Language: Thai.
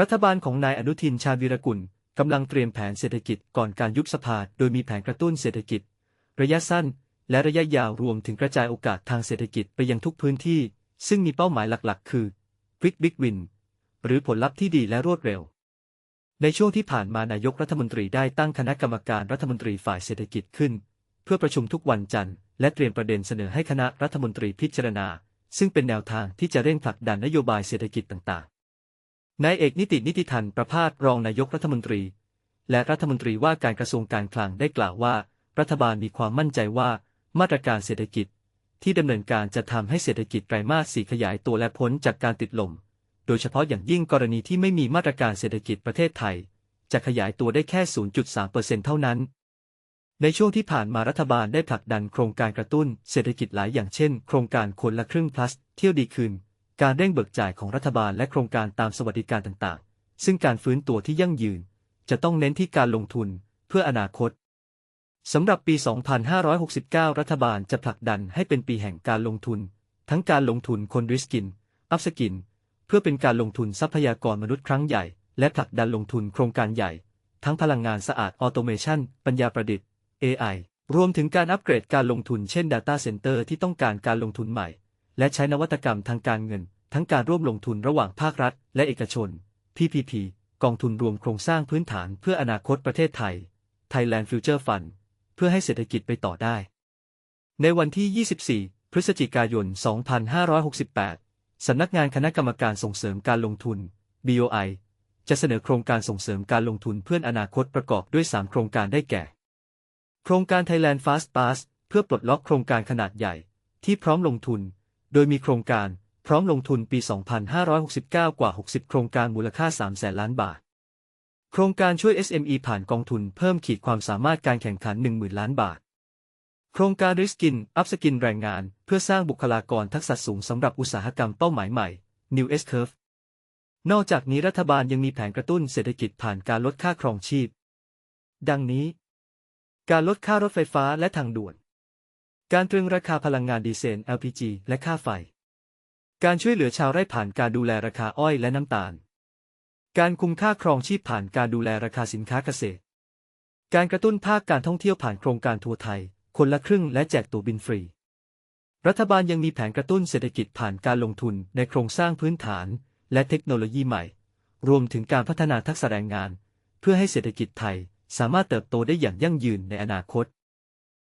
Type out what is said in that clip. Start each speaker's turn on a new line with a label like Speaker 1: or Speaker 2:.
Speaker 1: รัฐบาลของนายอนุทินชาญวีรกุลกำลังเตรียมแผนเศรษฐกิจก่อนการยุบสภาโดยมีแผนกระตุ้นเศรษฐกิจ ระยะสั้น และระยะยาวรวมถึงกระจายโอกาสทางเศรษฐกิจไปยังทุกพื้นที่ ซึ่งมีเป้าหมายหลักๆ คือ Quick Big Win หรือผลลัพธ์ที่ดีและรวดเร็ว ในช่วงที่ผ่านมานายกรัฐมนตรีได้ตั้งคณะกรรมการรัฐมนตรีฝ่ายเศรษฐกิจขึ้น เพื่อประชุมทุกวันจันทร์และเตรียมประเด็นเสนอให้คณะรัฐมนตรีพิจารณา ซึ่งเป็นแนวทางที่จะเร่งผลักดันนโยบายเศรษฐกิจต่างๆ นายเอกนิตินิติทันประพาสรองนายกรัฐมนตรี และรัฐมนตรีว่าการกระทรวงการคลังได้กล่าวว่า รัฐบาลมีความมั่นใจว่ามาตรการเศรษฐกิจ ที่ดำเนินการจะทำให้เศรษฐกิจไตรมาสสี่ขยายตัวและพ้นจากการติดลม โดยเฉพาะอย่างยิ่งกรณีที่ไม่มีมาตรการเศรษฐกิจประเทศไทย จะขยายตัวได้แค่ 0.3%เท่านั้น ในช่วงที่ผ่านมารัฐบาลได้ผลักดันโครงการกระตุ้นเศรษฐกิจหลายอย่างเช่น โครงการคนละครึ่ง plus เที่ยวดีคืน การเร่งเบิกจ่ายของรัฐบาลและโครงการตามสวัสดิการต่างๆ ซึ่งการฟื้นตัวที่ยั่งยืน จะต้องเน้นที่การลงทุนเพื่ออนาคตสำหรับปี 2569 รัฐบาลจะผลักดันให้เป็นปีแห่งการลงทุน ทั้งการลงทุนคนริสกิน อัพสกิน เพื่อเป็นการลงทุนทรัพยากรมนุษย์ครั้งใหญ่ และผลักดันลงทุนโครงการใหญ่ ทั้งพลังงานสะอาดออโตเมชันปัญญาประดิษฐ์ AI รวมถึงการอัปเกรดการลงทุนเช่น Data Center ที่ต้องการการลงทุนใหม่ และใช้นวัตกรรมทางการเงิน ทั้งการร่วมลงทุนระหว่างภาครัฐ และเอกชน PPP กองทุนรวมโครงสร้างพื้นฐานเพื่ออนาคตประเทศไทย Thailand Future Fund เพื่อให้เศรษฐกิจไปต่อได้ ในวันที่ 24 พฤศจิกายน 2568 สำนักงานคณะกรรมการส่งเสริมการลงทุน BOI จะเสนอโครงการส่งเสริมการลงทุนเพื่ออนาคตประกอบด้วย 3 โครงการได้แก่ โครงการ Thailand Fast Pass เพื่อปลดล็อกโครงการขนาดใหญ่ ที่พร้อมลงทุน โดยมีโครงการพร้อมลงทุนปี 2569 กว่า 60 โครงการมูลค่า 3 แสนล้านบาท โครงการช่วย SME ผ่านกองทุนเพิ่มขีดความสามารถการแข่งขัน 10,000 ล้านบาท โครงการริสกิน อัพสกินแรงงาน เพื่อสร้างบุคลากรทักษะสูงสำหรับอุตสาหกรรมเป้าหมายใหม่ New S Curve นอกจากนี้รัฐบาลยังมีแผนกระตุ้นเศรษฐกิจผ่านการลดค่าครองชีพ ดังนี้ การลดค่ารถไฟฟ้าและทางด่วน การตรึงราคาพลังงานดีเซล LPG และค่าไฟ การช่วยเหลือชาวไร่ผ่านการดูแลราคาอ้อยและน้ำตาล การคุมค่าครองชีพผ่านการดูแลราคาสินค้าเกษตร การกระตุ้นภาคการท่องเที่ยวผ่านโครงการทัวร์ไทย คนละครึ่งและแจกตั๋วบินฟรี รัฐบาลยังมีแผนกระตุ้นเศรษฐกิจผ่านการลงทุนในโครงสร้างพื้นฐาน และเทคโนโลยีใหม่ รวมถึงการพัฒนาทักษะแรงงาน เพื่อให้เศรษฐกิจไทยสามารถเติบโตได้อย่างยั่งยืนในอนาคต